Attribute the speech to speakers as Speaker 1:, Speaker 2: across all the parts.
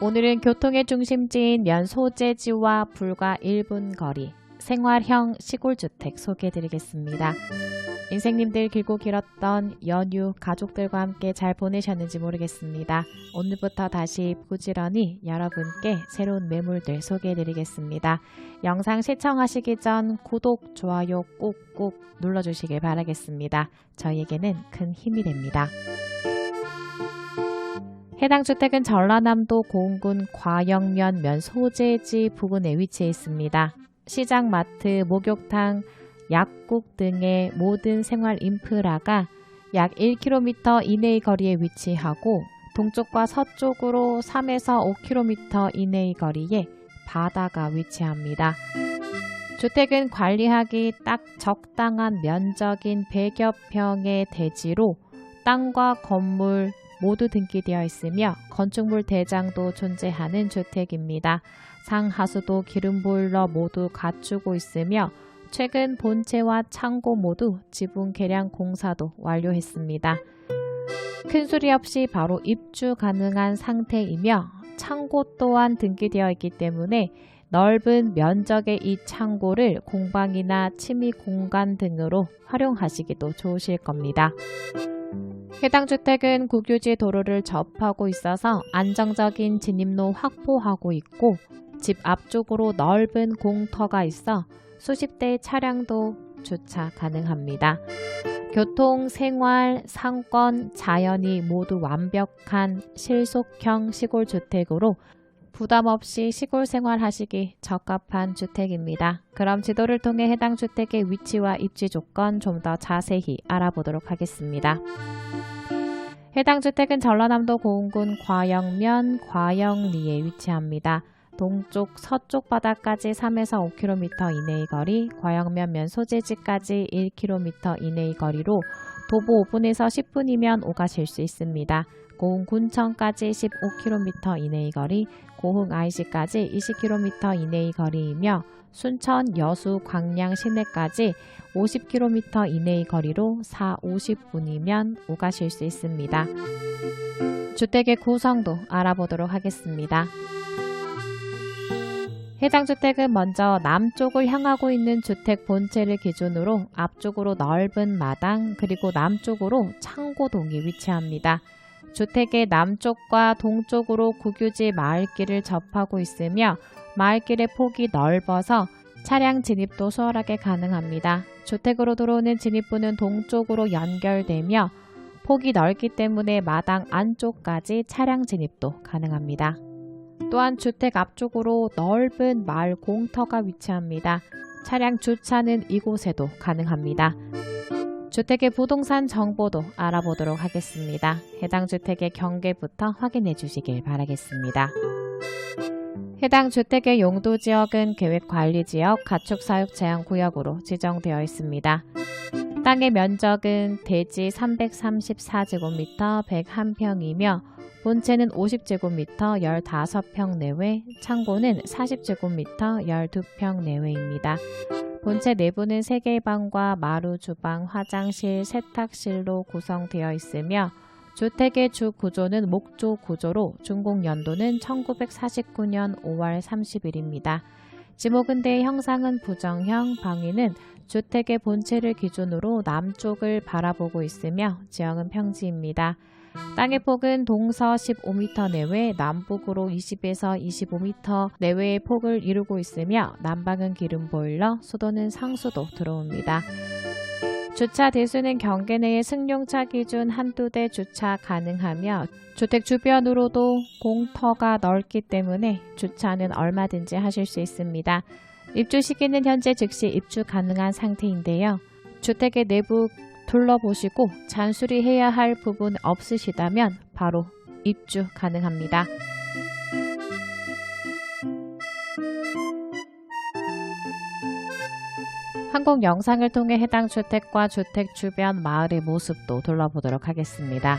Speaker 1: 오늘은 교통의 중심지인 면 소재지와 불과 1분 거리 생활형 시골주택 소개해드리겠습니다. 인생님들 길고 길었던 연휴 가족들과 함께 잘 보내셨는지 모르겠습니다. 오늘부터 다시 부지런히 여러분께 새로운 매물들 소개해드리겠습니다. 영상 시청하시기 전 구독, 좋아요 꼭꼭 눌러주시길 바라겠습니다. 저희에게는 큰 힘이 됩니다. 해당 주택은 전라남도 고흥군 과영면 면 소재지 부근에 위치해 있습니다. 시장, 마트, 목욕탕, 약국 등의 모든 생활 인프라가 약 1km 이내의 거리에 위치하고 동쪽과 서쪽으로 3에서 5km 이내의 거리에 바다가 위치합니다. 주택은 관리하기 딱 적당한 면적인 100여 평의 대지로 땅과 건물, 모두 등기되어 있으며 건축물 대장도 존재하는 주택입니다. 상하수도 기름보일러 모두 갖추고 있으며 최근 본체와 창고 모두 지붕 개량 공사도 완료했습니다. 큰 수리 없이 바로 입주 가능한 상태이며 창고 또한 등기되어 있기 때문에 넓은 면적의 이 창고를 공방이나 취미 공간 등으로 활용하시기도 좋으실 겁니다. 해당 주택은 국유지 도로를 접하고 있어서 안정적인 진입로 확보하고 있고 집 앞쪽으로 넓은 공터가 있어 수십 대의 차량도 주차 가능합니다. 교통, 생활, 상권, 자연이 모두 완벽한 실속형 시골 주택으로 부담 없이 시골 생활하시기 적합한 주택입니다. 그럼 지도를 통해 해당 주택의 위치와 입지 조건 좀 더 자세히 알아보도록 하겠습니다. 해당 주택은 전라남도 고흥군 과영면 과영리에 위치합니다. 동쪽 서쪽 바다까지 3에서 5km 이내의 거리, 과영면 면 소재지까지 1km 이내의 거리로 도보 5분에서 10분이면 오가실 수 있습니다. 고흥 군청까지 15km 이내의 거리, 고흥 IC까지 20km 이내의 거리이며 순천, 여수, 광양 시내까지 50km 이내의 거리로 4, 50분이면 오가실 수 있습니다. 주택의 구성도 알아보도록 하겠습니다. 해당 주택은 먼저 남쪽을 향하고 있는 주택 본체를 기준으로 앞쪽으로 넓은 마당 그리고 남쪽으로 창고동이 위치합니다. 주택의 남쪽과 동쪽으로 국유지 마을길을 접하고 있으며 마을길의 폭이 넓어서 차량 진입도 수월하게 가능합니다. 주택으로 들어오는 진입부는 동쪽으로 연결되며 폭이 넓기 때문에 마당 안쪽까지 차량 진입도 가능합니다. 또한 주택 앞쪽으로 넓은 마을 공터가 위치합니다. 차량 주차는 이곳에도 가능합니다. 주택의 부동산 정보도 알아보도록 하겠습니다. 해당 주택의 경계부터 확인해 주시길 바라겠습니다. 해당 주택의 용도 지역은 계획관리지역 가축사육 제한구역으로 지정되어 있습니다. 땅의 면적은 대지 334제곱미터 101평이며 본체는 50제곱미터 15평 내외, 창고는 40제곱미터 12평 내외입니다. 본체 내부는 3개의 방과 마루, 주방, 화장실, 세탁실로 구성되어 있으며 주택의 주 구조는 목조 구조로 준공 연도는 1949년 5월 30일입니다. 지목은대의 형상은 부정형, 방위는 주택의 본체를 기준으로 남쪽을 바라보고 있으며 지형은 평지입니다. 땅의 폭은 동서 15m 내외, 남북으로 20에서 25m 내외의 폭을 이루고 있으며 난방은 기름 보일러, 수도는 상수도 들어옵니다. 주차 대수는 경계 내에 승용차 기준 한두 대 주차 가능하며 주택 주변으로도 공터가 넓기 때문에 주차는 얼마든지 하실 수 있습니다. 입주 시기는 현재 즉시 입주 가능한 상태인데요. 주택의 내부 둘러보시고 잔수리해야 할 부분 없으시다면 바로 입주 가능합니다. 항공 영상을 통해 해당 주택과 주택 주변 마을의 모습도 둘러보도록 하겠습니다.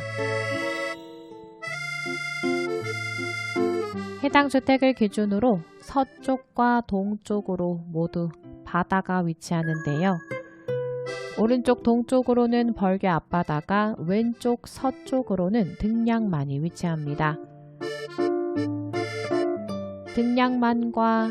Speaker 1: 해당 주택을 기준으로 서쪽과 동쪽으로 모두 바다가 위치하는데요. 오른쪽 동쪽으로는 벌교 앞바다가 왼쪽 서쪽으로는 등량만이 위치합니다. 등량만과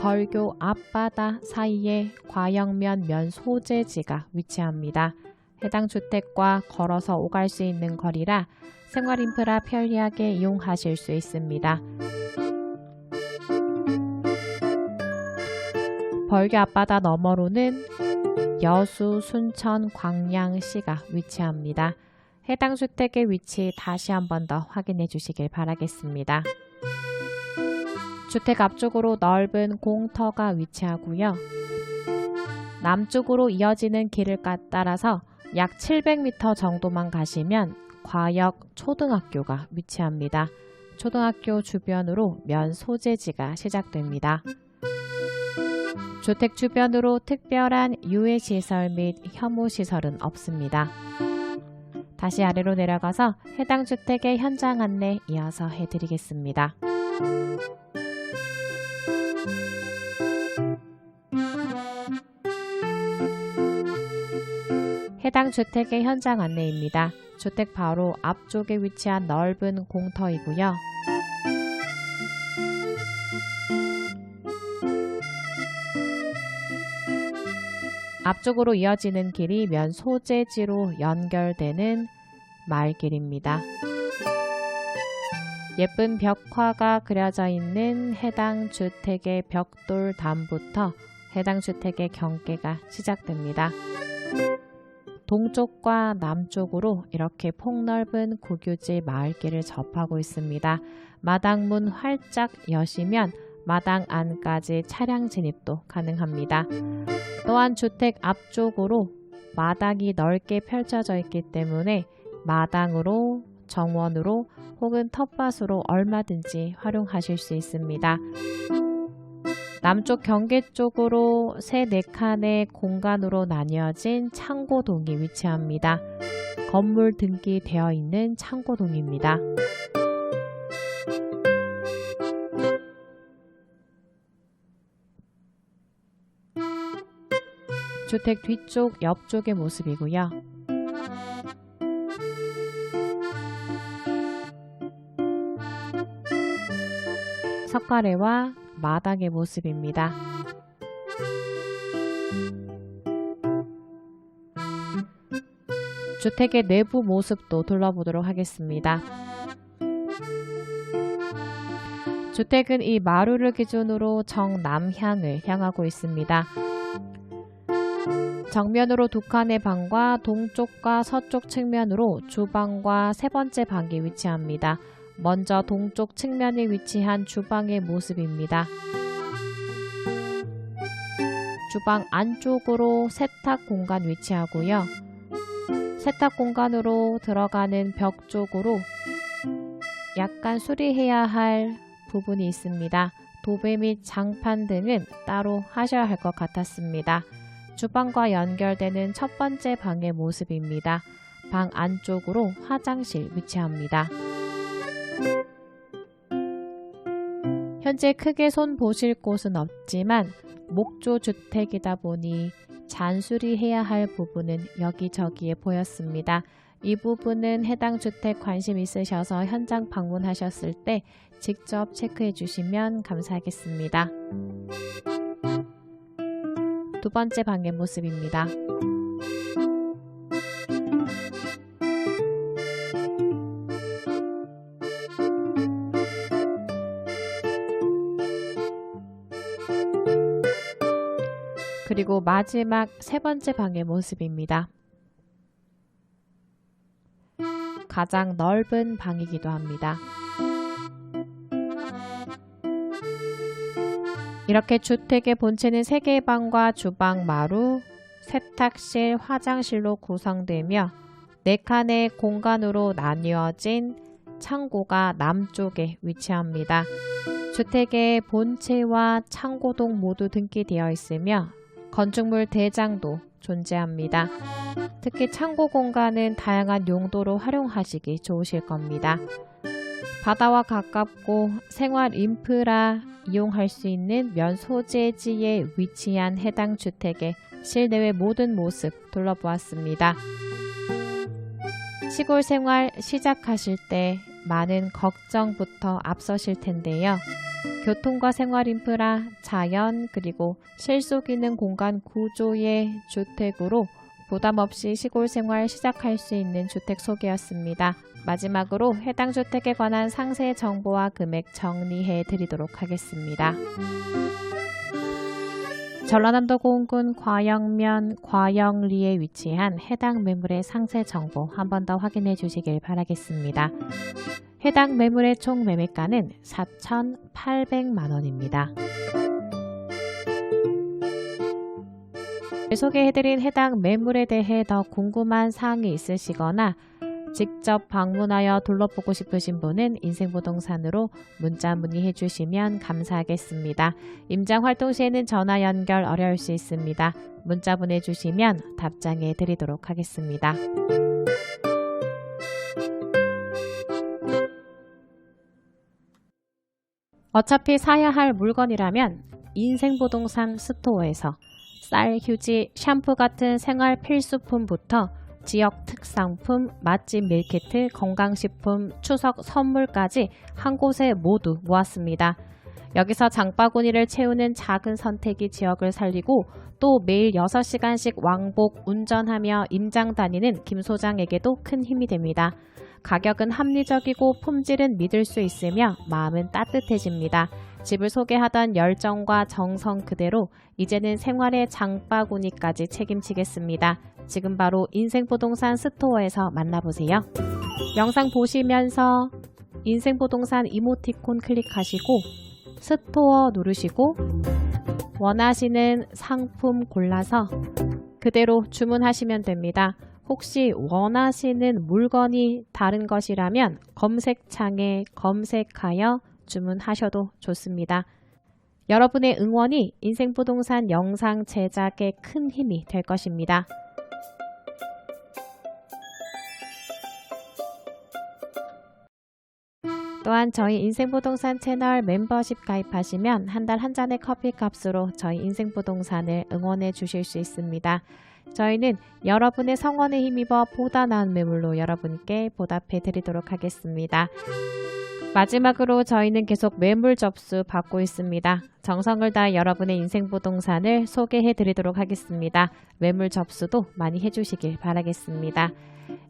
Speaker 1: 벌교 앞바다 사이에 과영면 면 소재지가 위치합니다. 해당 주택과 걸어서 오갈 수 있는 거리라 생활 인프라 편리하게 이용하실 수 있습니다. 벌교 앞바다 너머로는 여수, 순천, 광양시가 위치합니다. 해당 주택의 위치 다시 한 번 더 확인해 주시길 바라겠습니다. 주택 앞쪽으로 넓은 공터가 위치하고요. 남쪽으로 이어지는 길을 까- 따라서 약 700m 정도만 가시면 과역 초등학교가 위치합니다. 초등학교 주변으로 면 소재지가 시작됩니다. 주택 주변으로 특별한 유해시설 및 혐오시설은 없습니다. 다시 아래로 내려가서 해당 주택의 현장 안내 이어서 해드리겠습니다. 해당 주택의 현장 안내입니다. 주택 바로 앞쪽에 위치한 넓은 공터이고요. 앞쪽으로 이어지는 길이 면 소재지로 연결되는 말길입니다. 예쁜 벽화가 그려져 있는 해당 주택의 벽돌 담부터 해당 주택의 경계가 시작됩니다. 동쪽과 남쪽으로 이렇게 폭넓은 국유지 마을길을 접하고 있습니다. 마당문 활짝 여시면 마당 안까지 차량 진입도 가능합니다. 또한 주택 앞쪽으로 마당이 넓게 펼쳐져 있기 때문에 마당으로 정원으로 혹은 텃밭으로 얼마든지 활용하실 수 있습니다. 남쪽 경계 쪽으로 세 네 칸의 공간으로 나뉘어진 창고동이 위치합니다. 건물 등기 되어 있는 창고동입니다. 주택 뒤쪽 옆쪽의 모습이고요. 석가래와 마당의 모습입니다. 주택의 내부 모습도 둘러보도록 하겠습니다. 주택은 이 마루를 기준으로 정남향을 향하고 있습니다. 정면으로 두 칸의 방과 동쪽과 서쪽 측면으로 주방과 세 번째 방이 위치합니다. 먼저 동쪽 측면에 위치한 주방의 모습입니다. 주방 안쪽으로 세탁 공간 위치하고요. 세탁 공간으로 들어가는 벽 쪽으로 약간 수리해야 할 부분이 있습니다. 도배 및 장판 등은 따로 하셔야 할 것 같았습니다. 주방과 연결되는 첫 번째 방의 모습입니다. 방 안쪽으로 화장실 위치합니다. 현재 크게 손 보실 곳은 없지만 목조 주택이다 보니 잔수리해야 할 부분은 여기저기에 보였습니다. 이 부분은 해당 주택 관심 있으셔서 현장 방문하셨을 때 직접 체크해 주시면 감사하겠습니다. 두 번째 방의 모습입니다. 그리고 마지막 세 번째 방의 모습입니다. 가장 넓은 방이기도 합니다. 이렇게 주택의 본체는 3개의 방과 주방, 마루, 세탁실, 화장실로 구성되며 4칸의 공간으로 나뉘어진 창고가 남쪽에 위치합니다. 주택의 본체와 창고동 모두 등기되어 있으며 건축물 대장도 존재합니다. 특히 창고 공간은 다양한 용도로 활용하시기 좋으실 겁니다. 바다와 가깝고 생활 인프라 이용할 수 있는 면 소재지에 위치한 해당 주택의 실내외 모든 모습 둘러보았습니다. 시골 생활 시작하실 때 많은 걱정부터 앞서실 텐데요. 교통과 생활 인프라, 자연, 그리고 실속 있는 공간 구조의 주택으로 부담 없이 시골 생활 시작할 수 있는 주택 소개였습니다. 마지막으로 해당 주택에 관한 상세 정보와 금액 정리해 드리도록 하겠습니다. 전라남도 고흥군 과영면 과영리에 위치한 해당 매물의 상세 정보 한 번 더 확인해 주시길 바라겠습니다. 해당 매물의 총 매매가는 4,800만 원입니다. 소개해드린 해당 매물에 대해 더 궁금한 사항이 있으시거나 직접 방문하여 둘러보고 싶으신 분은 인생부동산으로 문자 문의해 주시면 감사하겠습니다. 임장 활동 시에는 전화 연결 어려울 수 있습니다. 문자 보내주시면 답장해 드리도록 하겠습니다. 어차피 사야 할 물건이라면 인생부동산 스토어에서 쌀, 휴지, 샴푸 같은 생활 필수품부터 지역 특상품, 맛집 밀키트, 건강식품, 추석 선물까지 한 곳에 모두 모았습니다. 여기서 장바구니를 채우는 작은 선택이 지역을 살리고 또 매일 6시간씩 왕복 운전하며 임장 다니는 김 소장에게도 큰 힘이 됩니다. 가격은 합리적이고 품질은 믿을 수 있으며 마음은 따뜻해집니다. 집을 소개하던 열정과 정성 그대로 이제는 생활의 장바구니까지 책임지겠습니다. 지금 바로 인생부동산 스토어에서 만나보세요. 영상 보시면서 인생부동산 이모티콘 클릭하시고 스토어 누르시고 원하시는 상품 골라서 그대로 주문하시면 됩니다. 혹시 원하시는 물건이 다른 것이라면 검색창에 검색하여 주문하셔도 좋습니다. 여러분의 응원이 인생부동산 영상 제작에 큰 힘이 될 것입니다. 또한 저희 인생부동산 채널 멤버십 가입하시면 한 달한 잔의 커피 값으로 저희 인생부동산을 응원해 주실 수 있습니다. 저희는 여러분의 성원에 힘입어 보다 나은 매물로 여러분께 보답해 드리도록 하겠습니다. 마지막으로 저희는 계속 매물 접수 받고 있습니다. 정성을 다해 여러분의 인생 부동산을 소개해 드리도록 하겠습니다. 매물 접수도 많이 해주시길 바라겠습니다.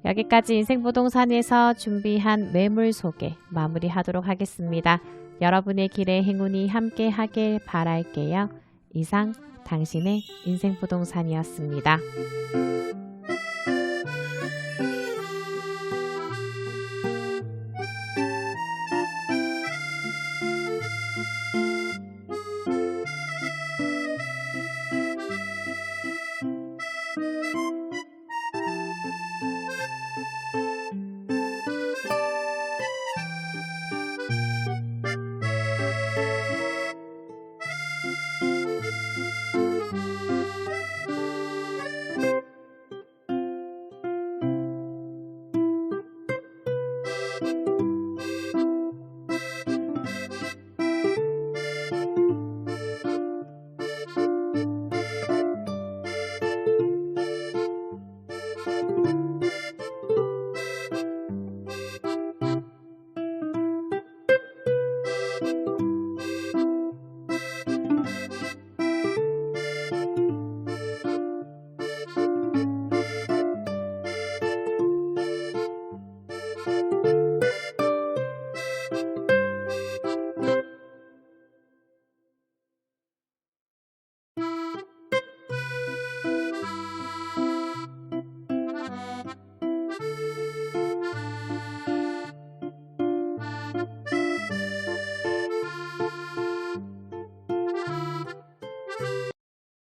Speaker 1: 여기까지 인생 부동산에서 준비한 매물 소개 마무리하도록 하겠습니다. 여러분의 길에 행운이 함께 하길 바랄게요. 이상 당신의 인생 부동산이었습니다.